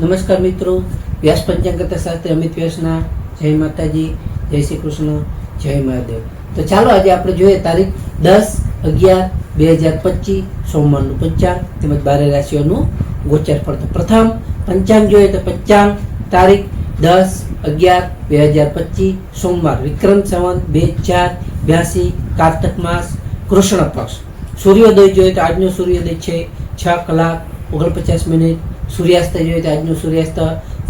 નમસ્કાર મિત્રો, વ્યાસ પંચાંગતા શાસ્ત્રી અમિત વ્યાસના જય માતાજી, જય શ્રી કૃષ્ણ, જય મહાદેવ. તો ચાલો આજે આપણે જોઈએ તારીખ દસ અગિયાર બે હજાર પચીસ, સોમવારનું પંચાંગ તેમજ બારે રાશિઓનું ગોચર ફળ પ્રથમ પંચાંગ જોઈએ તો પંચાંગ તારીખ દસ અગિયાર બે હજાર પચીસ, સોમવાર. વિક્રમ સંવંત, બે ચાર, બ્યાસી, કાર્તક માસ, કૃષ્ણ પક્ષ. સૂર્યોદય જોઈએ તો આજનો સૂર્યોદય છે છ કલાક ઓગણપચાસ મિનિટ. સૂર્યાસ્ત જોઈએ તો આજનો સૂર્યાસ્ત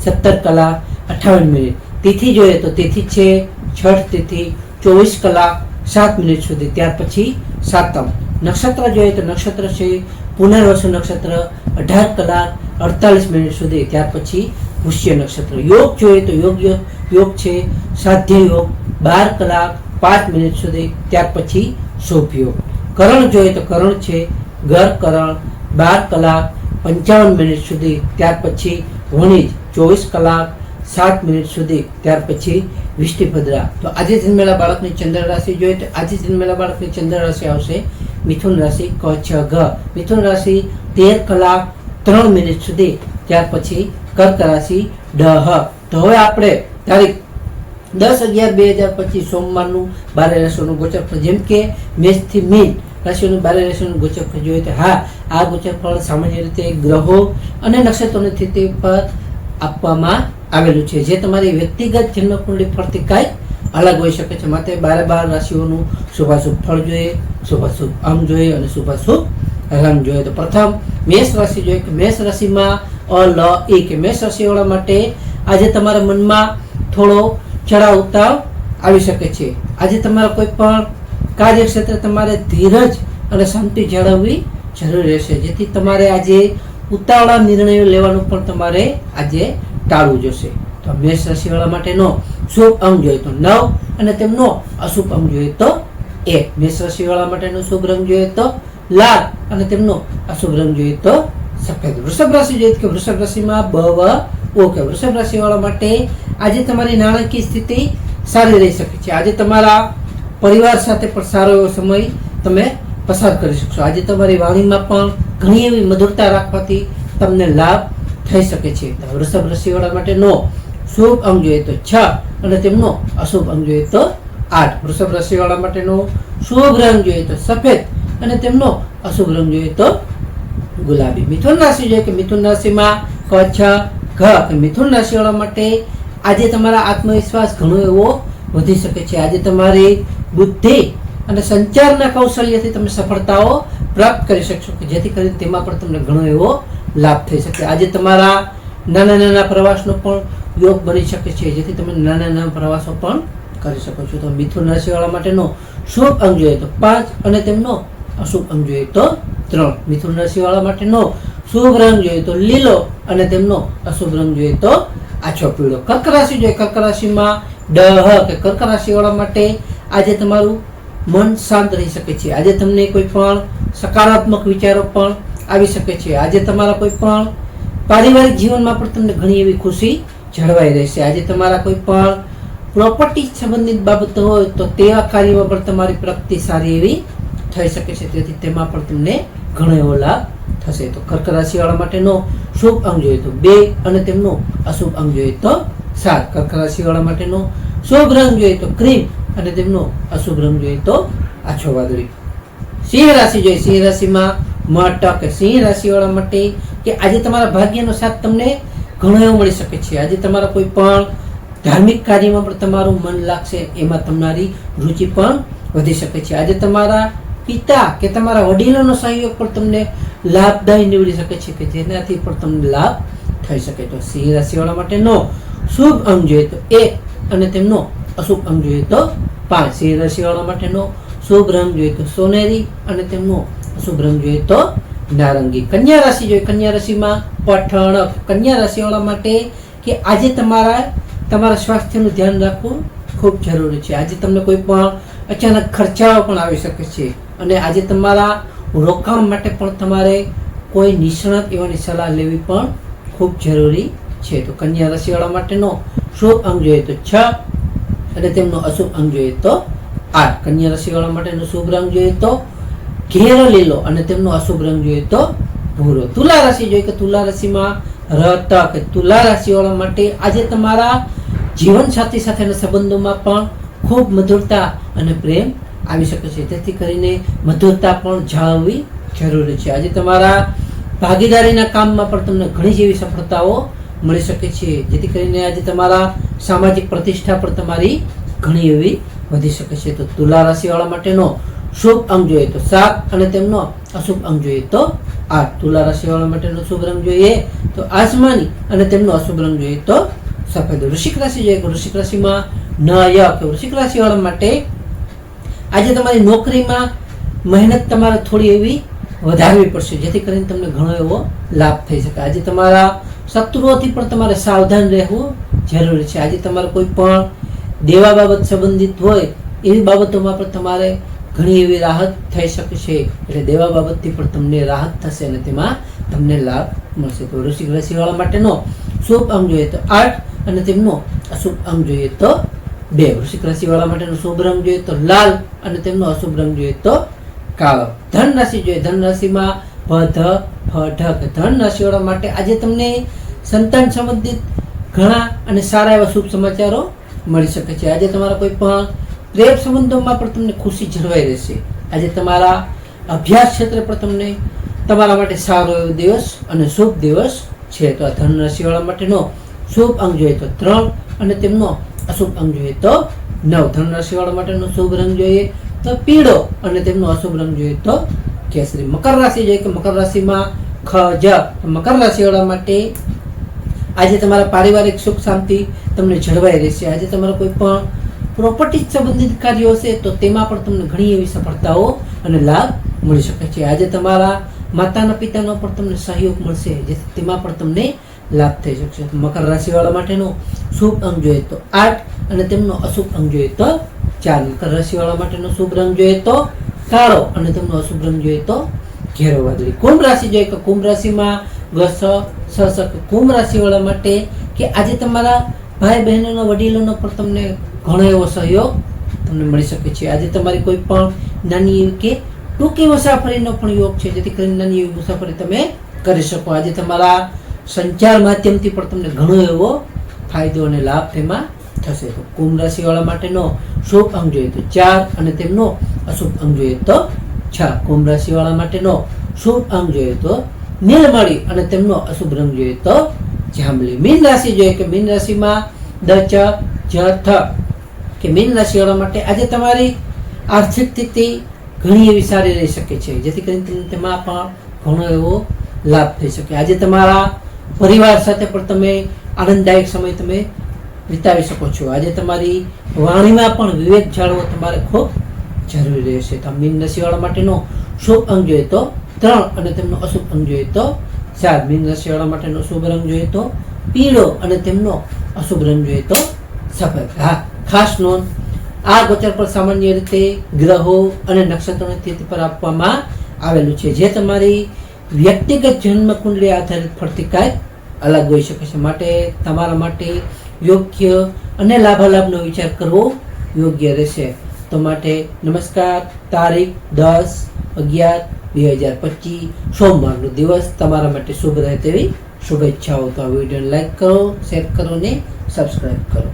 સત્તર કલાક અઠાવન મિનિટ. તિથિ જોઈએ તો તિથિ છે છઠ તિથિ, ચોવીસ કલાક સાત મિનિટ સુધી. ત્યાર પછી સાતમ. નક્ષત્ર જોઈએ તો નક્ષત્ર છે પુનર્વસુ નક્ષત્ર, અઢાર કલાક અડતાલીસ મિનિટ સુધી. ત્યાર પછી પુષ્ય નક્ષત્ર. યોગ જોઈએ તો યોગ યોગ છે સાધ્ય યોગ, બાર કલાક પાંચ મિનિટ સુધી. ત્યાર પછી શુભ યોગ. કરણ જોઈએ તો કરણ છે ગર કરણ, બાર કલાક પંચાવન મિનિટ સુધી, ત્યાર પછી વણિજ ચોવીસ કલાક, સાત મિનિટ સુધી, ત્યાર પછી વિષ્ટિભદ્રા તો આજે જન્મેલા બાળકની ચંદ્ર રાશિ જોઈએ તો આજે જન્મેલા બાળકની ચંદ્ર રાશિ આવશે. મિથુન રાશિ ક, છ, ઘ. મિથુન રાશિ તેર કલાક, ત્રણ મિનિટ સુધી, ત્યાર પછી કર્ક રાશિ ડહ તો હવે આપણે તારીખ દસ અગિયાર, બે હજાર પચીસ સોમવારનું બારે રસોનું ગોચર. જેમ કે મેષથી મીન રાશિઓનું બારે રાશિઓનું ફળ જોઈએ તો હા, આ ગોચર ફળ સામાન્ય રીતે ગ્રહો અને નક્ષત્રોની સ્થિતિ પર આપવામાં આવેલું છે. જે તમારી વ્યક્તિગત જન્મકુંડળી ફરતી કાંઈ અલગ હોઈ શકે છે. માટે બારે બાર રાશિઓનું શુભાશુભ ફળ જોઈએ, શુભાશુભ અંગ જોઈએ અને શુભાશુભ રંગ જોઈએ. તો પ્રથમ મેષ રાશિ જોઈએ કે મેષ રાશિમાં અ લ એ કે મેષ રાશિવાળા માટે આજે તમારા મનમાં થોડો ચડાવ ઉતાર આવી શકે છે. આજે તમારા કોઈ પણ કાર્યક્ષેત્રે તમારે ધીરજ અને શાંતિ જાળવવી જરૂરી રહેશે. જેથી તમારે આજે ઉતાવળા નિર્ણયો લેવાનું પણ તમારે આજે ટાળવું જોશે. તો મેષ રાશિવાળા માટેનો શુભ અંગ જોઈએ તો નવ અને તેમનો અશુભ અંગ જોઈએ તો એક. મેષ રાશિવાળા માટેનો શુભ રંગ જોઈએ તો લાલ અને તેમનો અશુભ રંગ જોઈએ તો સફેદ. વૃષભ રાશિ જોઈએ કે વૃષભ રાશિમાં બ ઓકે વૃષભ રાશિવાળા માટે આજે તમારી નાણાકીય સ્થિતિ સારી રહી શકે છે. આજે તમારા પરિવાર સાથે પણ સારો એવો સમય તમે પસાર કરી શકશો. આજે તમારી વાણીમાં પણ ઘણી એવી મધુરતા રાખવાથી તમને લાભ થઈ શકે છે. વૃષભ રાશિવાળા માટેનો શુભ અંગ જોઈએ તો છ અને તેમનો અશુભ અંગ જોઈએ તો આઠ. વૃષભ રાશિવાળા માટેનો શુભ રંગ જોઈએ તો સફેદ અને તેમનો અશુભ રંગ જોઈએ તો ગુલાબી. મિથુન રાશિ જોઈએ કે મિથુન રાશિમાં ક છ ઘ. કે મિથુન રાશિવાળા માટે આજે તમારા આત્મવિશ્વાસ ઘણો એવો વધી શકે છે. આજે તમારી બુદ્ધિ અને સંચારના કૌશલ્યથી તમે સફળતાઓ પ્રાપ્ત કરી શકશો કે જેથી કરીને તેમાં પણ તમને ઘણો એવો લાભ થઈ શકે. આજે તમારા નાના નાના પ્રવાસનો પણ યોગ બની શકે છે, જેથી તમે નાના નાના પ્રવાસો પણ કરી શકો છો. તો મિથુન રાશિવાળા માટેનો શુભ અંગ જોઈએ તો પાંચ અને તેમનો અશુભ અંગ જોઈએ તો ત્રણ. મિથુન રાશિવાળા માટેનો શુભ રંગ જોઈએ તો લીલો અને તેમનો અશુભ રંગ જોઈએ તો આછો પીળો. કર્ક રાશિ જોઈએ. કર્ક રાશિમાં ડહ કે કર્ક રાશિવાળા માટે આજે તમારું મન શાંત રહી શકે છે. આજે તમને કોઈ પણ સકારાત્મક વિચારો પણ આવી શકે છે. આજે તમારા કોઈ પણ પારિવારિક જીવનમાં પણ તમને ઘણી એવી ખુશી જળવાઈ રહેશે. આજે તમારા કોઈ પણ પ્રોપર્ટી સંબંધિત બાબતો હોય તો તેવા કાર્યમાં પણ તમારી પ્રગતિ સારી એવી થઈ શકે છે. તેથી તેમાં પણ તમને ઘણો એવો લાભ થશે. તો કર્ક રાશિવાળા માટેનો શુભ અંગ જોઈએ તો બે અને તેમનો અશુભ અંગ જોઈએ તો સાત. કર્ક રાશિવાળા માટેનો શુભ રંગ જોઈએ તો ક્રીમ. અને તેમનો અશુભ રંગ જોઈએ તો આછો વાદળી. સિંહ રાશિ જોઈએ. સિંહ રાશિમાં મટક. સિંહ રાશિવાળા માટે કે આજે તમારા ભાગ્યનો સાથ તમને ઘણો એવો મળી શકે છે. આજે તમારા કોઈ પણ ધાર્મિક કાર્યમાં પણ તમારું મન લાગશે, એમાં તમારી રુચિ પણ વધી શકે છે. આજે તમારા પિતા કે તમારા વડીલોનો સહયોગ પણ તમને લાભદાયી નીવડી શકે છે કે જેનાથી પણ તમને લાભ થઈ શકે. તો સિંહ રાશિવાળા માટેનો શુભ અંગ જોઈએ તો એક અને તેમનો અશુભ અંગ જોઈએ તો પાંચ સિંહ રાશિવાળા માટેનો શુભ રંગ જોઈએ તો સોનેરી અને તેમનો અશુભ રંગ જોઈએ તો નારંગી. કન્યા રાશિ જોઈએ. કન્યા રાશિમાં પઠણ કન્યા રાશિવાળા માટે કે આજે તમારા તમારા સ્વાસ્થ્યનું ધ્યાન રાખવું ખૂબ જરૂરી છે. આજે તમને કોઈ પણ અચાનક ખર્ચાઓ પણ આવી શકે છે અને આજે તમારા રોકાણ માટે પણ તમારે કોઈ નિષ્ણાત એવાની સલાહ લેવી પણ ખૂબ જરૂરી છે. તો કન્યા રાશિવાળા માટેનો શુભ અંગ જોઈએ તો છ અને તેમનો અશુભ અંગ જોઈએ તો આઠ કન્યા રાશિવાળા માટેનો શુભ રંગ જોઈએ તો ઘેરો લીલો અને તેમનો અશુભ રંગ જોઈએ તો ભૂરો. તુલા રાશિ જોઈએ કે તુલા રાશિમાં રહેતા કે તુલા રાશિવાળા માટે આજે તમારા જીવનસાથી સાથેના સંબંધોમાં પણ ખૂબ મધુરતા અને પ્રેમ આવી શકે છે. તેથી કરીને મધુરતા પણ જાળવવી જરૂરી છે. આજે તમારા ભાગીદારીના કામમાં પણ તમને ઘણી જેવી સફળતાઓ મળી શકે છે. જેથી કરીને આજે તમારા સામાજિક પ્રતિષ્ઠા પણ તમારી ઘણી એવી વધી શકે છે. તો તુલા રાશિવાળા માટેનો શુભ અંગ જોઈએ તો સાત અને તેમનો અશુભ અંગ જોઈએ તો આઠ. તુલા રાશિવાળા માટેનો શુભ રંગ જોઈએ તો આસમાની અને તેમનો અશુભ રંગ જોઈએ તો સફેદ. વૃશ્ચિક રાશિ જોઈએ વૃશ્ચિક રાશિમાં ન ય કે વૃશ્ચિક રાશિવાળા માટે આજે તમારી નોકરીમાં મહેનત તમારે થોડી એવી વધારવી પડશે. જેથી કરીને તમને ઘણો એવો લાભ થઈ શકે. આજે તમારા શત્રુઓથી પણ તમારે સાવધાન રહેવું જરૂરી છે. આજે તમારે કોઈ પણ દેવા બાબત સંબંધિત હોય એવી બાબતોમાં પણ તમારે ઘણી એવી રાહત થઈ શકે છે. એટલે દેવા બાબતથી પણ તમને રાહત થશે અને તેમાં તમને લાભ મળશે. તો વૃશ્ચિક રાશિવાળા માટેનો શુભ અંગ જોઈએ તો આઠ અને તેમનો અશુભ અંગ જોઈએ તો બે. વૃશ્ચિક રાશિવાળા માટેનો શુભ રંગ જોઈએ તો લાલ અને તેમનો અશુભ રંગ જોઈએ તો કાળો. ધન રાશિ જોઈએ. ધન રાશિમાં ભ ધ ફ ધન રાશિવાળા માટે આજે તમને સંતાન સંબંધિત ઘણા અને સારા એવા શુભ સમાચારો મળી શકે છે. આજે તમારા કોઈ પણ પ્રેમ સંબંધોમાં પણ તમને ખુશી જળવાઈ રહેશે. આજે તમારા અભ્યાસ ક્ષેત્ર પર તમને તમારા માટે સારો એવો દિવસ અને શુભ દિવસ છે. તો આ ધન રાશિવાળા માટેનો શુભ અંગ જોઈએ તો ત્રણ અને તેમનો અશુભ અંગ જોઈએ તો નવ. ધન રાશિવાળા માટેનો શુભ રંગ જોઈએ તો પીળો અને તેમનો અશુભ રંગ જોઈએ તો કેસરી. મકર રાશિ જોઈએ કે મકર રાશિમાં ખ, જ. મકર રાશિવાળા માટે આજે તમારા પારિવારિક સુખ શાંતિ તમને જળવાઈ રહેશે. આજે તમારા કોઈ પણ પ્રોપર્ટી સંબંધિત કાર્યો હશે તો તેમાં પણ તમને ઘણી એવી સફળતાઓ અને લાભ મળી શકે છે. આજે તમારા માતાના પિતાનો પણ તમને સહયોગ મળશે. જેથી તેમાં પણ તમને લાભ થઈ શકશે. મકર રાશિવાળા માટેનો શુભ અંગ જોઈએ તો આઠ અને તેમનો અશુભ અંગ જોઈએ તો ચાર. મકર રાશિવાળા માટેનો શુભ રંગ જોઈએ તો કાળો અને તમને અશુભ રંગ જોઈએ તો ઘેરો વાદળી. કુંભ રાશિ જોઈએ કે કુંભ રાશિમાં ગસ સ સ સ, કે, કુંભ રાશિવાળા માટે કે આજે તમારા ભાઈ બહેનોનો વડીલોનો પણ તમને ઘણો એવો સહયોગ તમને મળી શકે છે. આજે તમારી કોઈ પણ નાની એવી કે ટૂંકી મુસાફરીનો પણ યોગ છે, જેથી કરીને નાની એવી મુસાફરી તમે કરી શકો. આજે તમારા સંચાર માધ્યમથી પણ તમને ઘણો એવો ફાયદો અને લાભ તેમાં થશે. તો કુંભ રાશિવાળા માટેનો શુભ અંગ જોઈએ તો ચાર અને તેમનો અશુભ અંગ જોઈએ તો છ. કુંભ રાશિવાળા માટેનો શુભ અંગ જોઈએ તો નીલમણી અને તેમનો અશુભ રંગ જોઈએ તો જાંબલી. મીન રાશિ જોઈએ કે મીન રાશિમાં દ, ચ, જ, થ. કે મીન રાશિવાળા માટે આજે તમારી આર્થિક સ્થિતિ ઘણી એવી સારી રહી શકે છે. જેથી કરીને તેમાં પણ ઘણો એવો લાભ થઈ શકે. આજે તમારા પરિવાર સાથે પણ તમે આનંદદાયક સમય તમે વિતાવી શકો છો. આજે તમારી વાણીમાં પણ વિવેક જાળવો તમારે ખૂબ જરૂરી રહેશે. તો મીન રાશિવાળા માટેનો શુભ અંગ જોઈએ તો ત્રણ અને તેમનો અશુભ અંગ જોઈએ તો ચાર. મીન રાશિવાળા માટેનો શુભ રંગ જોઈએ તો પીળો અને તેમનો અશુભ રંગ જોઈએ તો સફેદ. હા, ખાસ નોંધ, આ ગોચર પર સામાન્ય રીતે ગ્રહો અને નક્ષત્રોની સ્થિતિ પર આપવામાં આવેલું છે. જે તમારી વ્યક્તિગત જન્મ કુંડલી આધારિત ફરતી કાંઈક અલગ હોઈ શકે છે. માટે તમારા માટે યોગ્ય અને લાભાલાભનો વિચાર કરવો યોગ્ય રહેશે. તો માટે નમસ્કાર, તારીખ દસ અગિયાર બે હજાર પચીસ, સોમવારનો દિવસ. તમારા માટે શુભ રહે તેવી શુભેચ્છાઓ. તો આ વિડીયોને લાઈક કરો, શેર કરો ને સબસ્ક્રાઈબ કરો.